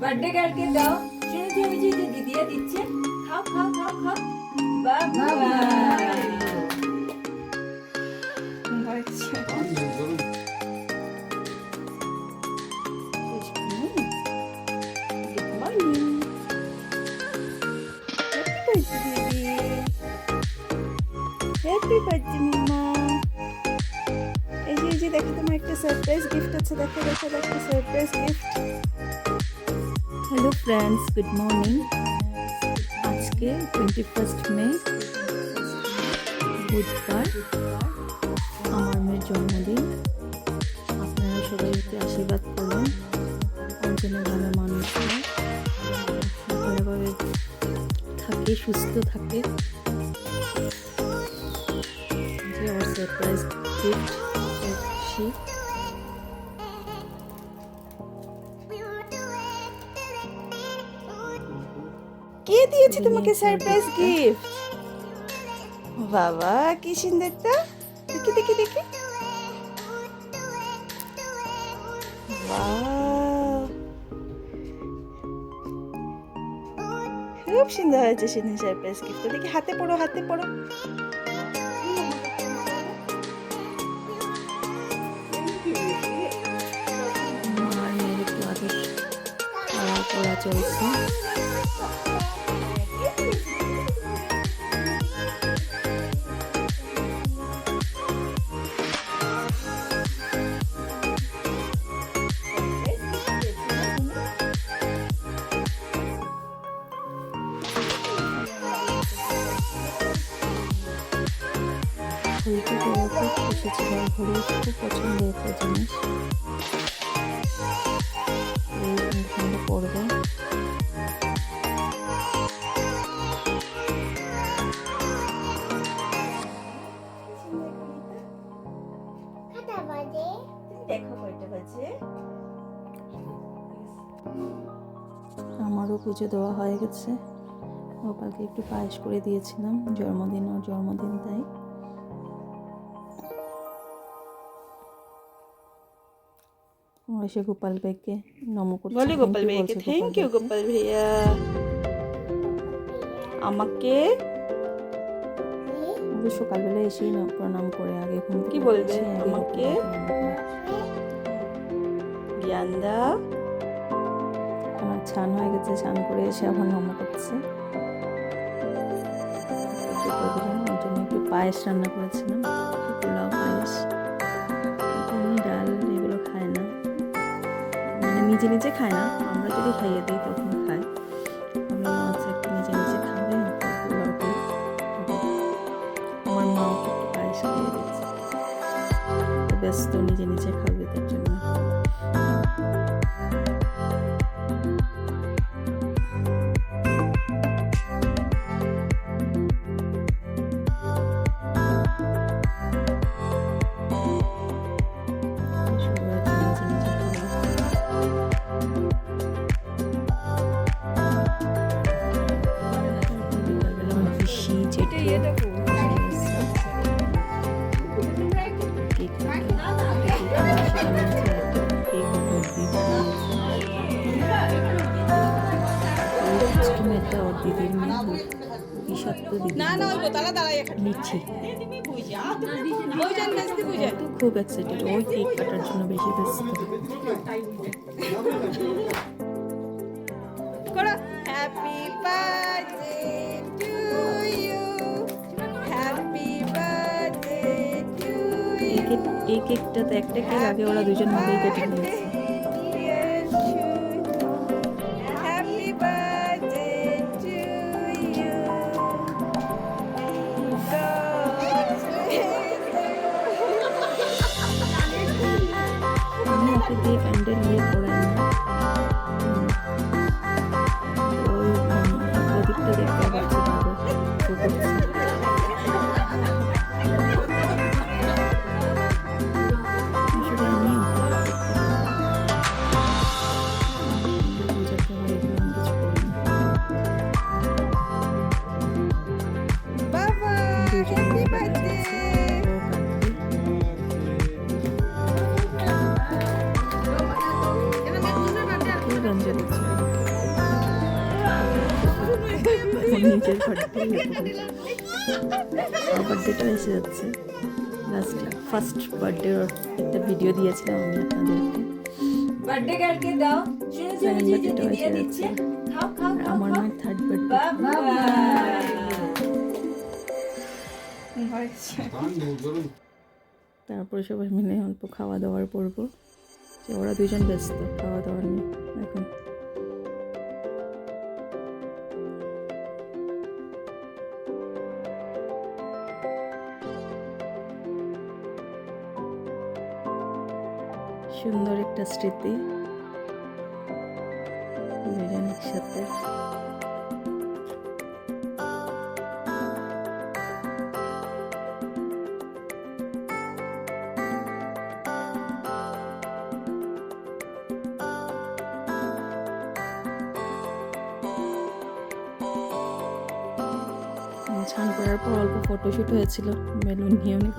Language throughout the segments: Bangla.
বার্থডে গার্লকে দাও। যে ওই যে দিদিয়া দিচ্ছে। খাও খাও খাও খাও। বাবা Mama. এই যে এই যে দেখো তোমার একটা সারপ্রাইজ গিফট আছে। দেখো দেখো দেখো surprise gift hello friends good morning আজকে টোয়েন্টি ফার্স্ট মে বুধবার, আমার মেয়ের জন্মদিন। আপনারা সবাই একটু আশীর্বাদ করবেন অঞ্জনের ভালো মানুষ ভালোভাবে থাকে, সুস্থ থাকে। যে আমার সারপ্রাইজ গিফট কে দিয়েছে তোমাকে সারপ্রাইজ গিফট বাবা কি সুন্দরটা। দেখি দেখি দেখি. খুব সুন্দর হয়েছে সিন্ধু সারপ্রাইজ গিফট দেখি হাতে পড়ো হাতে পড়ো। পড়া চলছে। ঘড়িটা দেওয়া খুব খুশি ছিল ঘড়ি খুব পছন্দের একটা জিনিস আমারও পুজো দেওয়া হয়ে গেছে। গোপালকে একটু পায়েস করে দিয়েছিলাম। জন্মদিন ওর জন্মদিন, তাই। এসে গোপাল ভাইকে নম করছে বলি গোপাল বলছে থ্যাংক ইউ গোপাল ভাইয়া আমাকে সকালবেলা এসেই প্রণাম করে আগে ঘুম কি বলবে? আমাকে? গোপালকে প্রণাম করে। জ্ঞান দাও আমার ছান হয়ে গেছে ছান করে এসে আবার নম করছে একটু পায়েস রান্না করেছিলাম নিজে নিজে খায় না। আমরা যদি খাইয়ে দিই, তখন খায় আমি আচ্ছা একটু নিজে নিজে খাবে আমার মা একটু পায়েস খাইয়ে দিচ্ছে। ব্যস্ত, নিজে নিজে খাবে তার জন্য। দিদির মেয়ে বিষাক্ত দিদি। নিচ্ছি তো খুব এক্সাইটেড ওই কেক কাটার জন্য বেশি ব্যস্ত। করো। Happy birthday to you happy birthday to এই কেক এই কেকটাতে একটা কেক আগে ওরা দুজন মিলেই কেটে নিয়েছে। নিজের বার্থডে বার্থডেটা এসে যাচ্ছে। লাস্ট ফার্স্ট বার্থডে একটা ভিডিও দিয়েছিলাম আমি আপনাদেরকে। বার্থডে গার্লকে দাও। দিয়ে এসে যাচ্ছে। আমার মায়ের থার্ড বার্থডে তারপরে সবাই মিলে অল্প খাওয়া দাওয়ার পড়ব যে ওরা দুজন ব্যস্ত খাওয়া দাওয়া নিয়ে। এখন সুন্দর একটা স্মৃতি। দুজন একসাথে স্নান করার পর অল্প ফটোশ্যুট হয়েছিল। বেলুন নিয়েও নি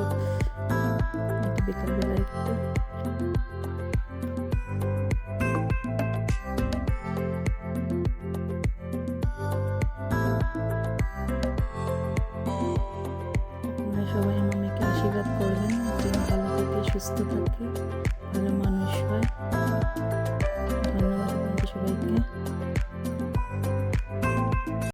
সুস্থ থাকে ভালো মানুষ হয়। ধন্যবাদ সবাইকে।